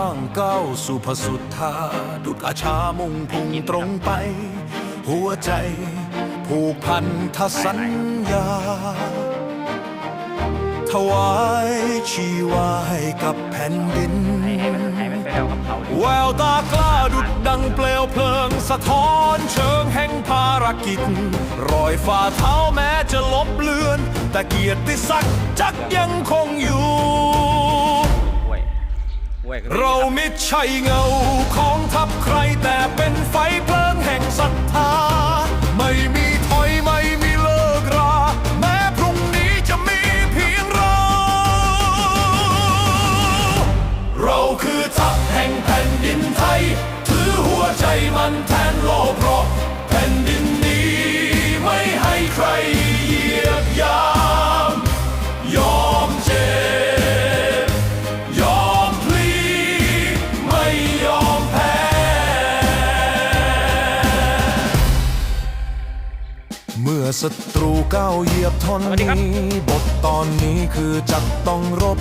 างก้าวสู่พสุธาดุจอาชามุ่งพุ่งตรงไป หัวใจผูกพันธสัญญา ถวายชีวาให้กับแผ่นดินให้ให้มันให้มันไปแววตากล้าดุดดังเปลวเพลิงสะท้อนเชิงแห่งภารกิจ รอยฝ่าเท้าแม้จะลบเลือน แต่เกียรติศักดิ์จักยังคงอยู่ ไม่เรใช่เงาของทัพใครแต่เป็นไฟเพลิงแห่งศรัทธา ไม่มีถอยไม่มีเลิกรา แม้พรุ่งนี้จะมีเพียงเรา เราคือทัพแห่งแผ่นดินไทย ถือหัวใจมันแท เมื่อศัตรูก้าวเหยียบทนนี้บทตอนนี้คือจักต้องรบ